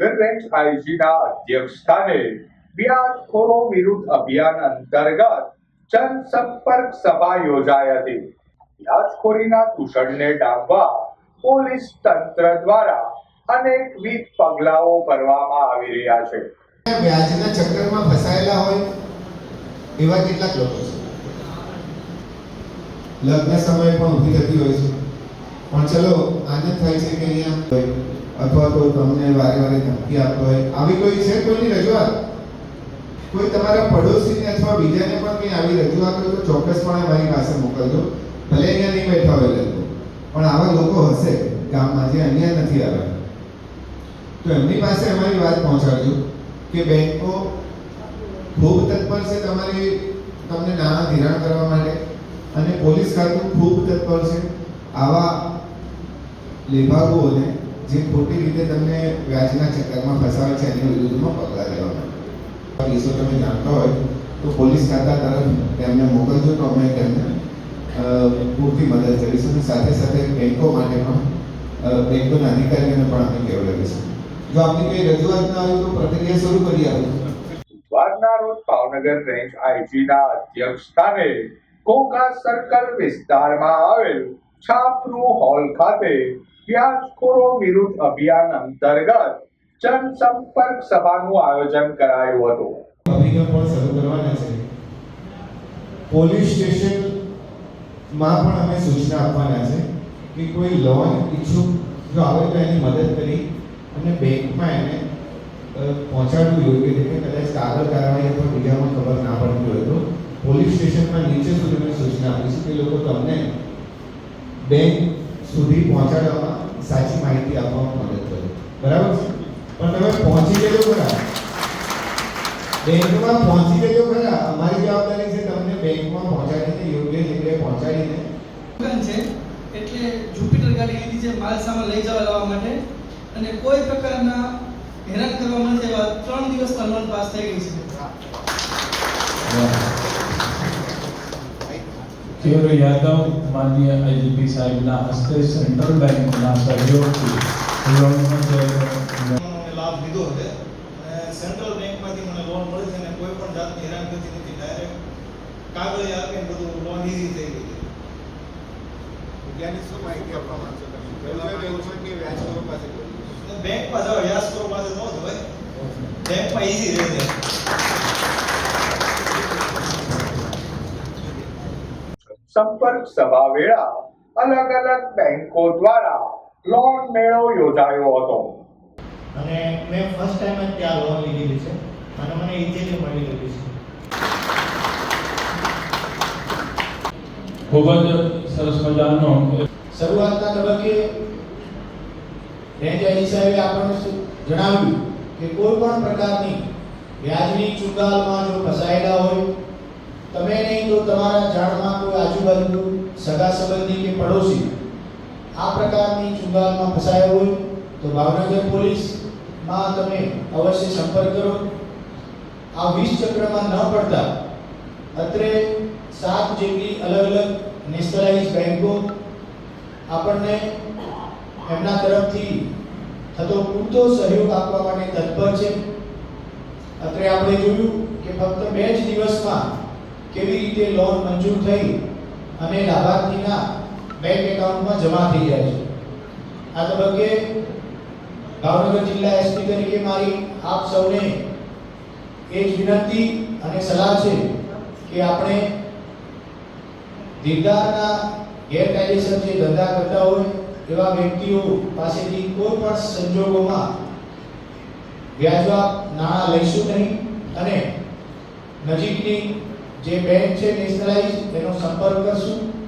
Range આઈજીના અધ્યક્ષ સ્થાને વિરુદ્ધ અભિયાન અંતર્ગત જનસંપર્ક સભા યોજાઈ હતી. વ્યાજખોરીના દૂષણને ડામવા પોલીસ તંત્ર દ્વારા અનેકવિધ પગલાઓ ભરવામાં આવી રહ્યા છે. વ્યાજના ચક્કરમાં ફસાયેલા હોય એવા કેટલાક લોકો છે. લગ્ન સમયે પણ ઊભી થતી હોય છે. પણ ચલો આનંદ થાય છે કે અહીંયા અથવા તો તમને વારે વારે ધમકી આપતો હોય. આવી કોઈ છે કોઈની રજૂઆત? કોઈ તમારા પડોશીને અથવા બીજાને પણ કંઈ આવી રજૂઆત કરો તો ચોક્કસપણે મારી પાસે મોકલજો. ભલે અહીંયા નહીં બેઠા હોય લોકો. પણ આવા લોકો હશે. ગામમાં જે અહીંયા નથી આવ્યા. તો એમની પાસે અમારી વાત પહોંચાડજો કે બેંકો ખૂબ તત્પર છે તમારી તમને નાણાં ધિરાણ કરવા માટે અને પોલીસ ખાતું ખૂબ તત્પર છે. આવા લેભાગુઓને જે ખોટી રીતે તમને વ્યાજના ચક્કરમાં ફસાવે છે એની વિરુદ્ધમાં પગલાં લેવાના. કેસો તમે જાણતા હોય તો પોલીસ ખાતા તરફ તેમને મોકલજો તો અમે તેમને પૂરતી મદદ કરીશું અને સાથે સાથે બેંકો માટે પણ બેંકોના અધિકારીઓને પણ અમે કેવડાવીશું જો આપની કોઈ રજૂઆત ના આવી તો પ્રક્રિયા શરૂ કરી આપો. બુધવારના રોજ ભાવનગર રેન્જ આઈજીના અધ્યક્ષ સ્થાને કોકા સર્કલ વિસ્તારમાં આવેલ છાપરૂ હોલ ખાતે વ્યાજખોરો વિરુદ્ધ અભિયાન અંતર્ગત જનસંપર્ક સભાનું આયોજન કરાયું હતું. અભિગમ પણ શરૂ કરવાના છે. પોલીસ સ્ટેશનમાં પણ અમે સૂચના આપવાના છે કે કોઈ લોન ઈચ્છુક જો આવે તો એની મદદ કરી અને બેંકમાં એને પહોંચાડવું યોગ્ય રીતે કદાચ કાગળ કાર્યવાહી અથવા બીજામાં ખબર ના પડતી હોય તો પોલીસ સ્ટેશનમાં નીચે સુધી અમે સૂચના આપીશું કે લોકો તમને બેંક સુધી પહોંચાડવામાં સાચી માહિતી આપવામાં મદદ કરે. બરાબર પણ તમે પહોંચી જજો ખરા. બેંકમાં પહોંચી જજો ખરા. અમારી જવાબદારી છે તમને બેંકમાં પહોંચાડીને યોગ્ય જગ્યાએ પહોંચાડીને. છે? એટલે જુપિટર ગાડી લીધી છે માલ સામાન લઈ જવા લાવવા માટે. અને કોઈ પ્રકારના હેરાન કરવા માટે એવા ત્રણ દિવસમાં લોન પાસ થઈ ગઈ છે. કેવલ યાદવ માનનીય આઈજીપી સાહેબના હસ્તે સેન્ટ્રલ બેંકના સહયોગથી લોનનો જે લાભ લીધો હતો સેન્ટ્રલ બેંકમાંથી મને લોન મળી છે અને કોઈ પણ જાતની હેરાનગતિ નથી. ડાયરેક્ટ કાગળિયા આપીને બધું લોન ઈઝી થઈ ગઈ વિજ્ઞાની શું માહિતી આપવા માંગશો તમે બેંક પાસે વ્યાજ કરો પાસે ન હોય. બેંકમાં ઈઝી રહે છે. સંપર્ક સભા વેળા અલગ અલગ બેંકો દ્વારા લોન મેળો યોજાયો હતો. અને મેં ફર્સ્ટ ટાઈમ જ ત્યાં લોન લીધેલી છે. અને મને ઇઝીલી મળી ગયેલી છે. ખૂબ જ સરસ મજાનો શરૂઆતના તબક્કે આઈજી સાહેબે આપણને જણાવ્યું કે કોઈ પણ પ્રકારની વ્યાજની ચુંગાલમાં જો ફસાયેલા હોય તમે તમારા જાણમાં કોઈ આજુબાજુ સગા સંબંધી કે પડોશી આ પ્રકારની ચુંગાલમાં ફસાયો હોય, તો ભાવનગર પોલીસમાં તમે અવશ્ય સંપર્ક કરો. આ વીસ ચક્રમાં ન પડતા અત્રે સાત જેટલી અલગ અલગ નેશનલાઇઝ બેન્કો આપણને એમના તરફથી થતો પૂરતો સહયોગ આપવા માટે તત્પર છે. અત્રે આપણે જોયું કે ફક્ત બે જ દિવસમાં કેવી રીતે લોન મંજૂર થઈ અને લાભાર્થીના બેંક એકાઉન્ટમાં જમા થઈ જાય છે. આ તબક્કે ભાવનગર જિલ્લા એસપી તરીકે મારી આપ સૌને એ જ વિનંતી અને સલાહ છે કે આપણે ધીરદારના ગેરકાયદેસર જે ધંધા કરતા હોય એવા વ્યક્તિઓ પાસેથી કોઈ પણ સંજોગોમાં વ્યાજવા નાણાં લઈશું નહીં અને નજીકની જે બેંક છે નેશનલાઇઝ એનો સંપર્ક કરશું.